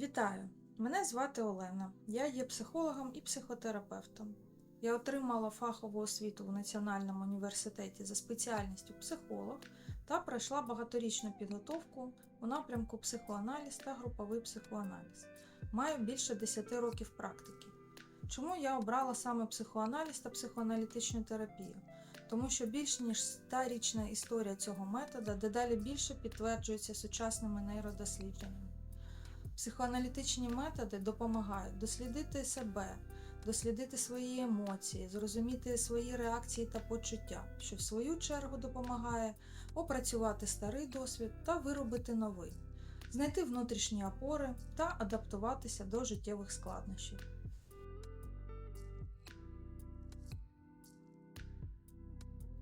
Вітаю! Мене звати Олена. Я є психологом і психотерапевтом. Я отримала фахову освіту в Національному університеті за спеціальністю психолог та пройшла багаторічну підготовку у напрямку психоаналіз та груповий психоаналіз. Маю більше 10 років практики. Чому я обрала саме психоаналіз та психоаналітичну терапію? Тому що більш ніж 100-річна історія цього метода дедалі більше підтверджується сучасними нейродослідженнями. Психоаналітичні методи допомагають дослідити себе, дослідити свої емоції, зрозуміти свої реакції та почуття, що в свою чергу допомагає опрацювати старий досвід та виробити новий, знайти внутрішні опори та адаптуватися до життєвих складнощів.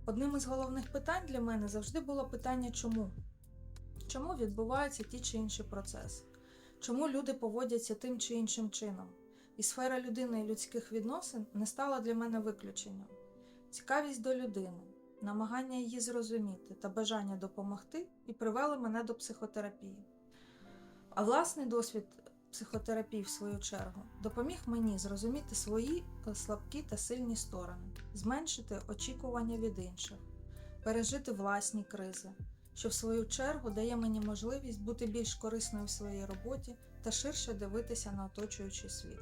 Одним із головних питань для мене завжди було питання чому? Чому відбуваються ті чи інші процеси? Чому люди поводяться тим чи іншим чином? І сфера людини і людських відносин не стала для мене виключенням. Цікавість до людини, намагання її зрозуміти та бажання допомогти і привели мене до психотерапії. А власний досвід психотерапії, в свою чергу, допоміг мені зрозуміти свої слабкі та сильні сторони, зменшити очікування від інших, пережити власні кризи, що в свою чергу дає мені можливість бути більш корисною в своїй роботі та ширше дивитися на оточуючий світ.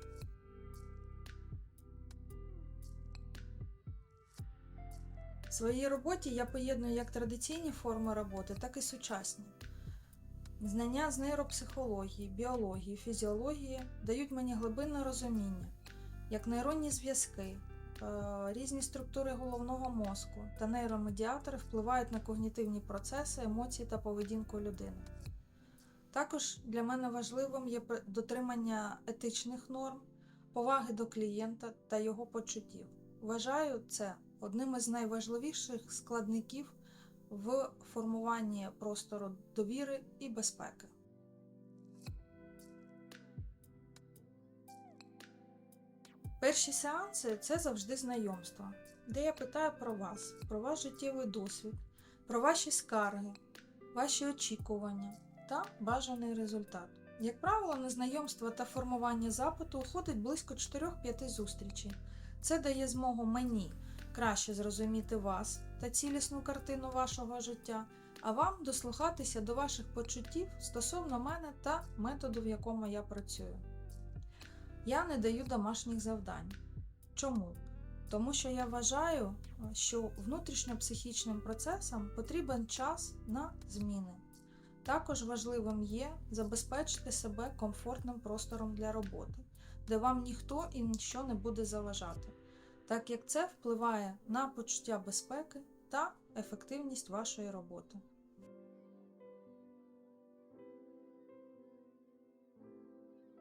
В своїй роботі я поєдную як традиційні форми роботи, так і сучасні. Знання з нейропсихології, біології, фізіології дають мені глибинне розуміння, як нейронні зв'язки, різні структури головного мозку та нейромедіатори впливають на когнітивні процеси, емоції та поведінку людини. Також для мене важливим є дотримання етичних норм, поваги до клієнта та його почуттів. Вважаю це одним із найважливіших складників в формуванні простору довіри і безпеки. Перші сеанси це завжди знайомство, де я питаю про вас, про ваш життєвий досвід, про ваші скарги, ваші очікування та бажаний результат. Як правило, на знайомство та формування запиту уходить близько 4-5 зустрічей. Це дає змогу мені краще зрозуміти вас та цілісну картину вашого життя, а вам дослухатися до ваших почуттів стосовно мене та методу, в якому я працюю. Я не даю домашніх завдань. Чому? Тому що я вважаю, що внутрішньопсихічним процесам потрібен час на зміни. Також важливим є забезпечити себе комфортним простором для роботи, де вам ніхто і ніщо не буде заважати, так як це впливає на почуття безпеки та ефективність вашої роботи.